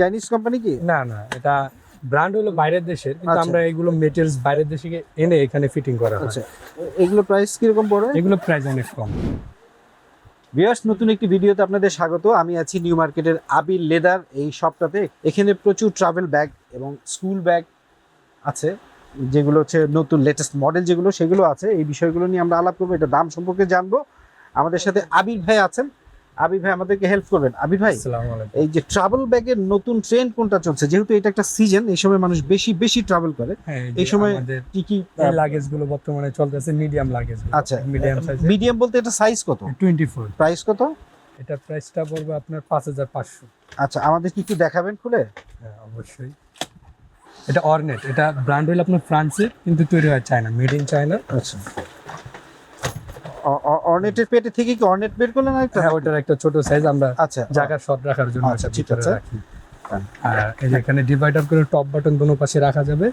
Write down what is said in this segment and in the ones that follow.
Chinese company কি? না না এটা ব্র্যান্ড হলো বাইরের দেশের কিন্তু আচ্ছা। আমরা এগুলো মেটেরিয়ালস বাইরের দেশে এনে এখানে ফিটিং করা হয়। আচ্ছা এগুলো প্রাইস কীরকম পড়ে? এগুলো প্রাইস অনেক কম। ভিউয়ার্স নতুন একটি ভিডিওতে আপনাদের স্বাগত। আমি আছি নিউ মার্কেটের আবির লেদার এই শপটাতে এখানে প্রচুর ট্রাভেল ব্যাগ এবং স্কুল ব্যাগ আছে যেগুলো হচ্ছে নতুন লেটেস্ট মডেল যেগুলো সেগুলো আছে। এই বিষয়গুলো নিয়ে আমরা আলাপ করব এটা দাম সম্পর্কে জানব। আমাদের সাথে আবির ভাই আছেন। আবির ভাই আমাদেরকে হেল্প করবেন। আবির ভাই এই যে ট্রাভেল ব্যাগের নতুন ট্রেন্ড কোনটা চলছে? যেহেতু এটা একটা সিজন এই সময় মানুষ বেশি বেশি ট্রাভেল করে। হ্যাঁ এই সময় কি কি লাগেজগুলো বর্তমানে চলতেছে মিডিয়াম লাগেজ আচ্ছা মিডিয়াম সাইজ মিডিয়াম বলতে এটা সাইজ কত? 24 প্রাইস কত? এটা প্রাইসটা পড়বে আপনার 5500 আচ্ছা আমাদের কি একটু দেখাবেন খুলে? হ্যাঁ অবশ্যই। এটা অর্নেট এটা ব্র্যান্ড হলো আপনার ফ্রান্সের কিন্তু তৈরি হয় চায়না মেড ইন চায়না আচ্ছা। অর্নেটের পেটে থেকে কি অর্নেট বের করলেন আরেকটা হ্যাঁ ওটার একটা ছোট সাইজ আমরা আচ্ছা। জায়গার শর্ট রাখার জন্য আচ্ছা, ঠিক আছে। হ্যাঁ। আর এখানে ডিভাইডার করে টপ বাটন দোনো পাশে রাখা যাবে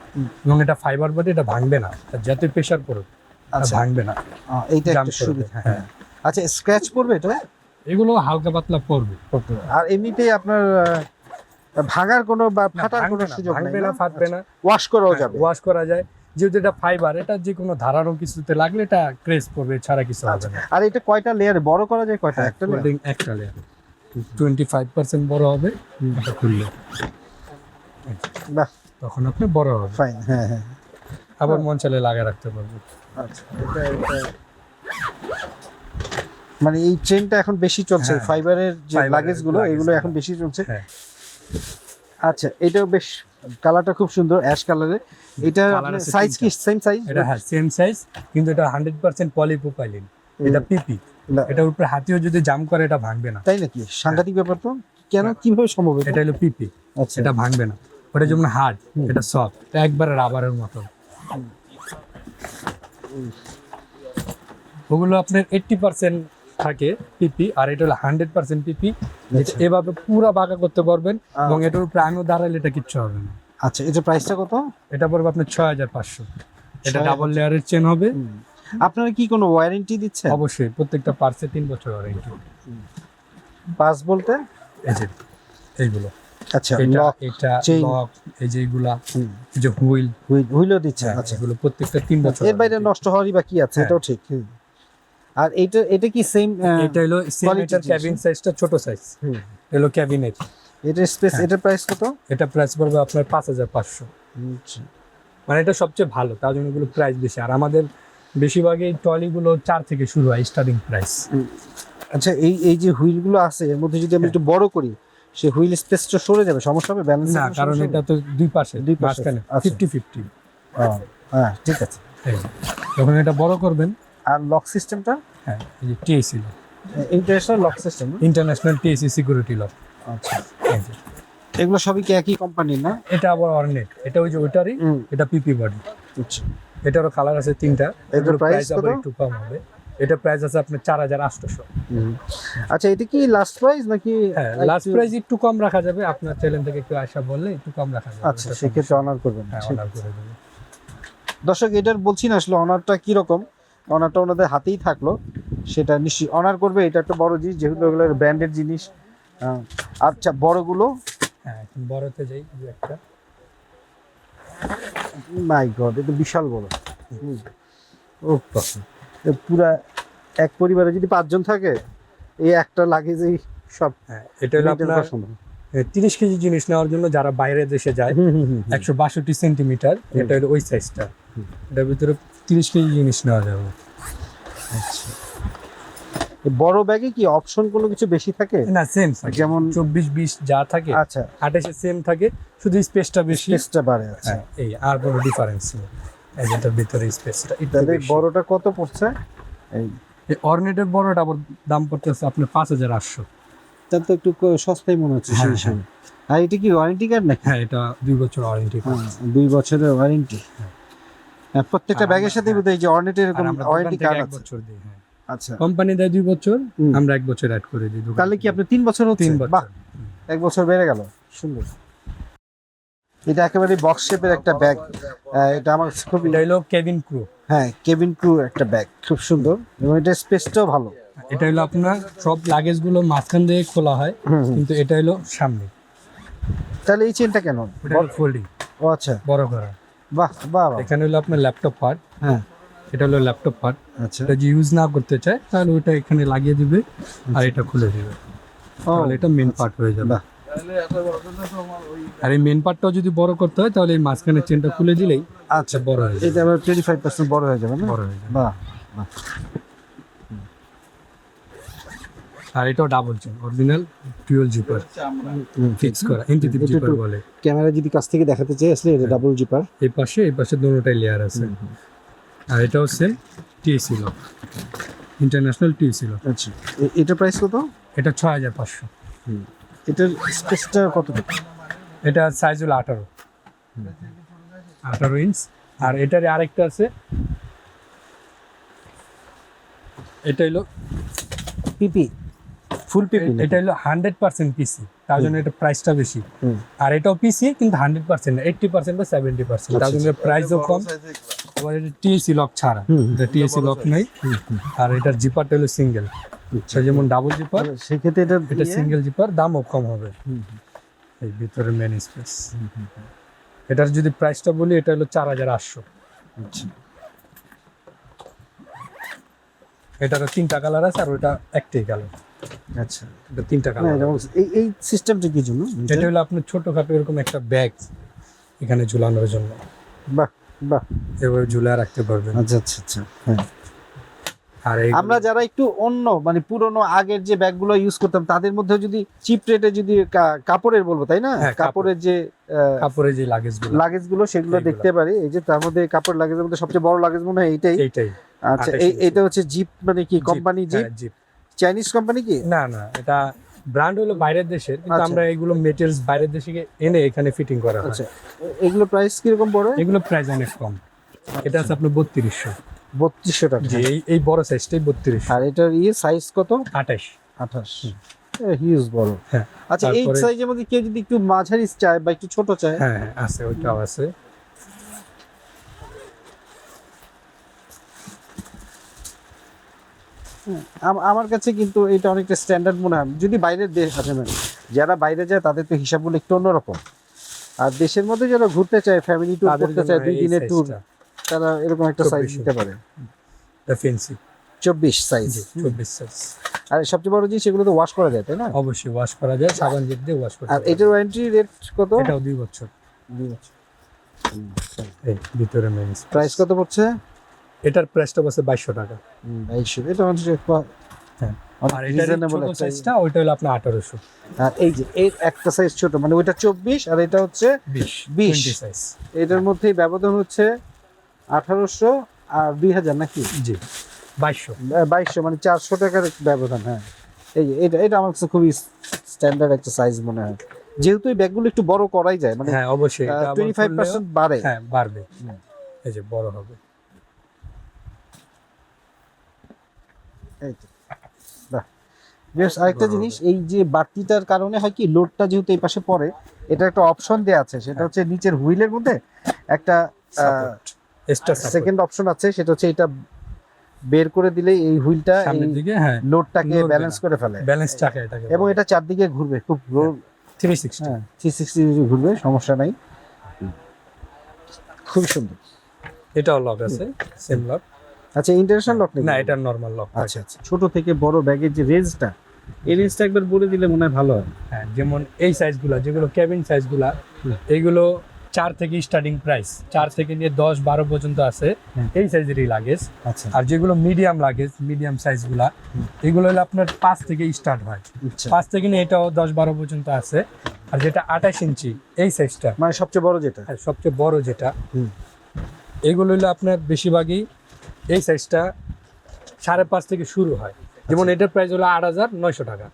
এবং এটা ফাইবার বডি এটা ভাঙবে না। যত প্রেসার পড়ুক আচ্ছা। ভাঙবে না। এইটা একটা সুবিধা হ্যাঁ। আচ্ছা স্ক্র্যাচ পড়বে এটা? এগুলো হালকা পাতলা পড়বে। আর এমনিতেই আপনার ভাঙার কোনো বা ফাটার কোনো সুযোগ ভাঙবে না? ফাটবে না। ওয়াশ করাও যাবে। ওয়াশ করা যায়। যেহেতু এটা ফাইবার এটা যে কোনো ধারালো কিছুতে লাগলে এটা ক্রেস পড়বে ছাড়া কিছু হবে না। আর এটা কয়টা লেয়ারে বড় করা যায় কয়টা? হ্যাঁ, একটা folding একটা লেয়ার টোয়েন্টি ফাইভ পার্সেন্ট বড় হবে এটা খুললে। বাহ। তখন আপনি বড় হবে। ফাইন হ্যাঁ হ্যাঁ। আবার মন চালে লাগা রাখতে পারবে আচ্ছা এটা এটা। মানে এই ট্রেনটা এখন বেশি চলছে হ্যাঁ, ফাইবারের যে fiber লাগেজগুলো এগুলো এখন বেশি চলছে? হ্যাঁ। আচ্ছা এটাও বেশ কালারটা খুব সুন্দর অ্যাশ কালারের এটা সাইজ কি। সেম সাইজ এটা হ্যাঁ সেম সাইজ কিন্তু এটা হান্ড্রেড পার্সেন্ট পলিপ্রোপাইলিন এটা পিপি এটার উপরে হাতিও যদি জাম করে এটা ভাঙবে না। তাই নাকি? সাংঘাতিক ব্যাপার তো। কেন? কীভাবে সম্ভব এটা? এটা হলো পিপি আচ্ছা। এটা ভাঙবে না। ওটা যেমন হার্ড এটা সফট এটা একবারে রাবারের মতো। ওগুলো আপনার এইটটি পার্সেন্ট থাকে পিপি আর এটা হলো হান্ড্রেড পার্সেন্ট পিপি আচ্ছা। এভাবে পুরো বাঁকা করতে পারবেন এবং এটার উপরে আমিও দাঁড়ালে এটা কিচ্ছু হবে না। আচ্ছা এটা প্রাইসটা কত? এটা পড়বে আপনার ছয় হাজার পাঁচশো। এটা ডাবল লেয়ারের চেন হবে। আপনারা কি কোনো ওয়ারেন্টি দিচ্ছেন? অবশ্যই প্রত্যেকটা পার্সে তিন বছর ওয়ারেন্টি পাস বলতে? এই যে এইগুলো। আচ্ছা এটা লক এটা লক এই যে এগুলা যে হুইল হুইলও দিচ্ছে হ্যাঁ, আচ্ছা। এগুলো প্রত্যেকটা তিন বছর এর বাইরে নষ্ট হওয়ারই বা কি আছে? হ্যাঁ। এটাও ঠিক হুম। আর এটা এটা কি সেম এটা হলো সেম এটার ক্যাবিন সাইজটা ছোট সাইজ হুম। হলো ক্যাবিনেট এটা স্পেস এটা এটার প্রাইস কত? এটা প্রাইস পড়বে আপনার পাঁচ হাজার পাঁচশো। আচ্ছা। মানে এটা সবচেয়ে ভালো তার জন্য এগুলো প্রাইস বেশি। আর আমাদের বেশিরভাগই ট্রলিগুলো চার থেকে শুরু হয় স্টার্টিং প্রাইস আচ্ছা এই এই যে হুইলগুলো আছে এর মধ্যে যদি আমি হ্যাঁ। একটু বড় করি সে হুইল স্পেসটা সরে যাবে সমস্যা হবে? ব্যালেন্স না কারণ এটা তো দুই পাশে দুই পাশে, আচ্ছা। ফিফটি ফিফটি হ্যাঁ ঠিক আছে। যখন এটা বড় করবেন আর লক সিস্টেমটা হ্যাঁ এই যে TSA international lock system international TSA security lock আচ্ছা। এগুলো সবই কি একই কোম্পানির না? এটা আবার অর্নেট এটা ওই যে ওইটারই হুম। এটা পিপি বডি আচ্ছা। এটারও কালার আছে তিনটা। এটার প্রাইস আবার? একটু কম হবে। এটা প্রাইস আছে আপনার চার হাজার আটশোশো। আচ্ছা এটা কি লাস্ট প্রাইস নাকি হ্যাঁ লাস্ট প্রাইস একটু কম রাখা যাবে। আপনার চ্যানেল থেকে একটু আশা বললে একটু কম রাখা যাবে। আচ্ছা সেক্ষেত্রে অনার করবেন নেই। হ্যাঁ করে দর্শক এটার বলছি না আসলে অনারটা কীরকম? অনারটা ওনাদের হাতেই থাকল সেটা নিশ্চয়ই অনার করবে এটা একটা বড় জিনিস যেহেতু ওগুলো ব্র্যান্ডেড জিনিস। আচ্ছা বড়গুলো? হ্যাঁ বড়তে যাই একটা। মাই গড এটা বিশাল বড়। ও পুরা এক পরিবারে যদি পাঁচজন থাকে এই একটা লাগেজেই সব হ্যাঁ এটা হলো আপনার তিরিশ কেজি জিনিস নেওয়ার জন্য যারা বাইরে দেশে যায়। একশো বাষট্টি সেন্টিমিটার এটা হলো ওই সাইজটা এটার ভিতরে তিরিশ কেজি জিনিস নেওয়া যাবে। আচ্ছা। বড় ব্যাগে কি অপশন কোনো কিছু বেশি থাকে? না সেম যেমন যেমন- চব্বিশ বিশ যা থাকে আচ্ছা। আঠাশে সেম থাকে শুধু স্পেসটা বেশি। স্পেসটা বাড়ে আচ্ছা। হ্যাঁ এই আর কোনো ডিফারেন্স নেই। এই যেটার ভিতরে স্পেসটা তাহলে বড়টা কত পড়ছে? এই অর্নেটের বড়টা আবার দাম পড়তেছে আপনার পাঁচ হাজার আটশো। তার তো একটু সস্তায় মনে হচ্ছে হ্যাঁ, সেই হিসাবে। আর এটা কি ওয়ারেন্টি কার্ড নাকি? হ্যাঁ এটা দুই বছর ওয়ারেন্টি হ্যাঁ, দুই বছরের ওয়ারেন্টি হ্যাঁ। প্রত্যেকটা ব্যাগের সাথে বোধহয় এই যে অর্নেটের আর এরকম ওয়ারেন্টি কার্ড আছে। বছর দিই হ্যাঁ। আচ্ছা। কোম্পানি দেয় দুই বছর আমরা এক বছর অ্যাড করে দিই তাহলে কি আপনি তিন বছর হচ্ছে? বাহ এক বছর বেড়ে গেল সুন্দর। এটা একেবারে বক্স শেপের একটা ব্যাগ এটা আমার খুব এটা হলো কেবিন ক্রু হ্যাঁ কেবিন ক্রু একটা ব্যাগ খুব সুন্দর। এবং এটা স্পেসটাও ভালো। এটা হলো আপনার সব লাগেজগুলো মাঝখান দিয়ে খোলা হয়। কিন্তু এটা হলো সামনে। তাহলে এই চেনটা কেন? ফোল্ডিং ও আচ্ছা। বড় করা। বাহ বাহ। এখানে হলো আপনার ল্যাপটপ পার্ট হ্যাঁ। এটা হলো ল্যাপটপ পার্ট আচ্ছা। এটা যদি ইউজ না করতে চায় তাহলে ওটা এখানে লাগিয়ে দিবে আর এটা খুলে দিবে। তাহলে এটা মেন পার্ট হয়ে যাবে। আর এই মেন পার্টটাও যদি বড় করতে হয় তাহলে এই মাঝখানের চেনটা খুলে দিলেই আচ্ছা। বড় হয়ে যাবে। এটা আবার টোয়েন্টি ফাইভ পার্সেন্ট বড় হয়ে যাবে না? বড় হয়ে যাবে। বাহ বাহ। আর এটাও double chain original twelve zipper fix করা এটা জিপার বলে। ক্যামেরা যদি কাছ থেকে দেখাতে চাই আসলে এটা ডাবল জিপার এই পাশে এই পাশে দুটোটাই লেয়ার আছে। আর এটাও same TSA lock international TSA lock আচ্ছা এ- এটার প্রাইস কত? এটা ছয় হাজার পাঁচশো। এটার স্পেসটা কতটুকু এটা সাইজ হলো আঠারো। আঠারো ইঞ্চ আর এটার আরেকটা আছে। এটা হলো পিপি ফুল পিপি এটা হলো হান্ড্রেড পার্সেন্ট পিসি তার জন্য এটা প্রাইসটা বেশি। হুম। আর এটাও পিসি কিন্তু হান্ড্রেড পার্সেন্ট এইটটি পার্সেন্ট বা সেভেন্টি পার্সেন্ট তার জন্য প্রাইসও কম। আবার এটা টিএসি লক ছাড়া। এটা টিএসি লক নেই। আর এটার জিপারটা হলো সিঙ্গেল যেমন ডাবল জিপার সেক্ষেত্রে এটা এটা সিঙ্গেল জিপার দামও কম হবে। হুম, এই ভিতরে মেন স্পেস এটার যদি প্রাইসটা বলি এটা হলো চার হাজার আটশো। আচ্ছা। এটারও তিনটা কালার আছে আর ওটা একটাই কালার আচ্ছা তিনটা কালার এই এই সিস্টেমটা কি জন্য? এটা হলো আপনার ছোটখাটো এরকম একটা ব্যাগ এখানে ঝুলানোর জন্য। বাহ বাহ। এভাবে ঝুলায় রাখতে পারবেন। আচ্ছা আচ্ছা আচ্ছা হ্যাঁ। আর আমরা যারা একটু অন্য মানে পুরনো আগের যে ব্যাগগুলো ইউজ করতাম তাদের মধ্যে যদি চিপ রেটে যদি কাপড়ের বলব তাই না? হ্যাঁ, কাপড়ের যে কাপড়ের যে লাগেজগুলো লাগেজগুলো সেগুলো দেখতে পারি। এই যে তার মধ্যে কাপড় লাগেজের মধ্যে সবচেয়ে বড় লাগেজ মনে হয় এইটাই। এইটাই। আচ্ছা আঠাশ এই এটা হচ্ছে জিপ মানে কি কোম্পানি জিপ হ্যাঁ, জিপ চাইনিজ কোম্পানি কি? না না এটা ব্র্যান্ড হলো বাইরের দেশের কিন্তু আচ্ছা। আমরা এগুলো মেটেরিয়ালস বাইরের দেশে এনে এখানে ফিটিং করা হয়। আচ্ছা এগুলো প্রাইস কীরকম পড়ে? এগুলো প্রাইস অনেক কম। এটা আছে আপনার বত্রিশশো। বত্রিশশো টাকা। যে এই এই বড় সাইজটাই বত্রিশশো। আর এটার ইয়ে সাইজ কত? আঠাশ। আঠাশ। হিউজ বড়। হ্যাঁ আচ্ছা এই সাইজের মধ্যে কেউ যদি একটু মাঝারি চায় বা একটু ছোট চায়? হ্যাঁ হ্যাঁ আছে ওইটাও আছে। আমার কাছে কিন্তু এটা অনেকটা স্ট্যান্ডার্ড মনে হয়। যদি বাইরের দেশ আছে যারা বাইরে যায় তাদের তো হিসাবগুলো একটু অন্যরকম। আর দেশের মধ্যে যারা ঘুরতে চায় ফ্যামিলি ট্যুর করতে চায় দুই দিনের ট্যুর তারা এরকম একটা সাইজ নিতে পারে। ফেন্সি চব্বিশ সাইজ চব্বিশ সাইজ আর সবচেয়ে বড় জিনিস এগুলো তো ওয়াশ করা যায় তাই না? অবশ্যই ওয়াশ করা যায় সাবান জেট দিয়ে ওয়াশ করতে আর এটার ওয়ারেন্টি রেট কত? এটাও দুই বছর। দুই এই ভিতরে মেন প্রাইস কত পড়ছে? এটার প্রাইসটা বসে বাইশশো টাকা। বাইশশো। এটা হ্যাঁ। আর এটার reasonable ছোট সাইজটা ওইটা হলো আপনার আঠারোশো। আর এই যে এর একটা সাইজ ছোট মানে ওইটা চব্বিশ আর এটা হচ্ছে বিশ বিশ। টোয়েন্টি সাইজ এটার মধ্যেই ব্যবধান হচ্ছে আঠারোশো আর দুই হাজার নাকি? জি বাইশশো। বাইশশো মানে চারশো টাকার ব্যবধান হ্যাঁ। এই যে এটা এটা আমার কাছে খুবই স্ট্যান্ডার্ড একটা সাইজ মনে হয়। যেহেতু এই ব্যাগগুলো একটু বড় করাই যায় মানে হ্যাঁ অবশ্যই। টোয়েন্টি ফাইভ পার্সেন্ট বাড়ে। হ্যাঁ বাড়বে। এই যে বড় হবে। এই তো। বেশ আরেকটা জিনিস এই যে বাড়তিটার কারণে হয় কি লোডটা যেহেতু এই পাশে পড়ে এটা একটা অপশন দেওয়া আছে সেটা হ্যাঁ। হচ্ছে নিচের হুইলের মধ্যে একটা সেকেন্ড অপশন আছে সেটা হচ্ছে এটা বের করে দিলে এই হুইলটা সামনের দিকে হ্যাঁ। লোডটাকে ব্যালেন্স করে ফেলে। ব্যালেন্স টাকা এটাকে এবং এটা চারদিকে ঘুরবে খুব থ্রি সিক্সটি হ্যাঁ থ্রি সিক্সটি ঘুরবে সমস্যা নাই। খুব সুন্দর। এটাও লক আছে সেম লক আচ্ছা ইন্টারন্যাশনাল লক না এটা নরমাল লক আচ্ছা আচ্ছা। ছোট থেকে বড় ব্যাগের যে রেঞ্জটা এই রেঞ্জটা একবার বলে দিলে মনে হয় ভালো হয়। হ্যাঁ যেমন এই সাইজগুলো যেগুলো কেবিন সাইজগুলা হুম। এইগুলো চার থেকে স্টার্টিং প্রাইস চার থেকে নিয়ে দশ বারো পর্যন্ত আছে। এই সাইজেরই লাগেজ আচ্ছা। আর যেগুলো মিডিয়াম লাগেজ মিডিয়াম সাইজগুলা। এগুলো হলো আপনার পাঁচ থেকে স্টার্ট হয়। আচ্ছা। পাঁচ থেকে নিয়ে এটাও দশ বারো পর্যন্ত আছে। আর যেটা আঠাশ ইঞ্চি এই সাইজটা মানে সবচেয়ে বড় যেটা? আর সবচেয়ে বড় যেটা। এগুলো হলো আপনার বেশিরভাগই এই সাইজটা সাড়ে পাঁচ থেকে শুরু হয়। যেমন এটার প্রাইস হলো আট হাজার নয়শো টাকা।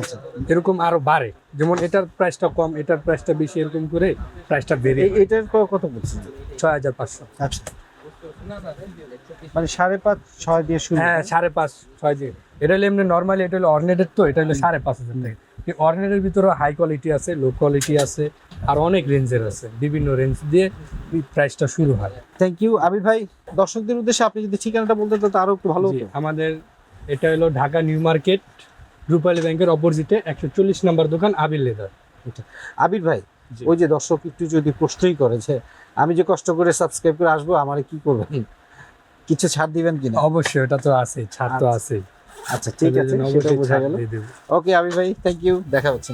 আচ্ছা। এরকম আরও বাড়ে। যেমন এটার প্রাইসটা কম এটার প্রাইসটা বেশি এরকম করে প্রাইসটা বেড়ে এটার কত বলছি ছয় হাজার পাঁচশো। আচ্ছা। মানে সাড়ে পাঁচ ছয় দিয়ে শুরু। হ্যাঁ সাড়ে পাঁচ ছয় দিয়ে। এটা হলো এমনি নর্মালি এটা হলো অর্নেটের তো এটা হলো সাড়ে পাঁচ হাজার টাকা। অর্ডিনারির ভিতরে হাই কোয়ালিটি আছে লো কোয়ালিটি আছে আর অনেক রেঞ্জের আছে বিভিন্ন রেঞ্জ দিয়ে প্রাইসটা শুরু হয়। থ্যাংক ইউ আবির ভাই। দর্শকদের উদ্দেশ্যে আপনি যদি ঠিকানাটা বলতে তো আরও একটু ভালো আমাদের এটা হলো ঢাকা নিউ মার্কেট রূপালী ব্যাংকের অপোজিটে একশো চল্লিশ নাম্বার দোকান আবির লেদার আবির ভাই ওই যে দর্শক একটু যদি প্রশ্নই করেছে আমি যে কষ্ট করে সাবস্ক্রাইব করে আসব আমার কি করবেন? কিছু ছাড় দিবেন কিনা? অবশ্যই এটা তো আছে ছাড় তো আচ্ছা। আছেই। আচ্ছা ঠিক আছে সেটা বোঝা গেল। ওকে আবি ভাই থ্যাংক ইউ দেখা হচ্ছে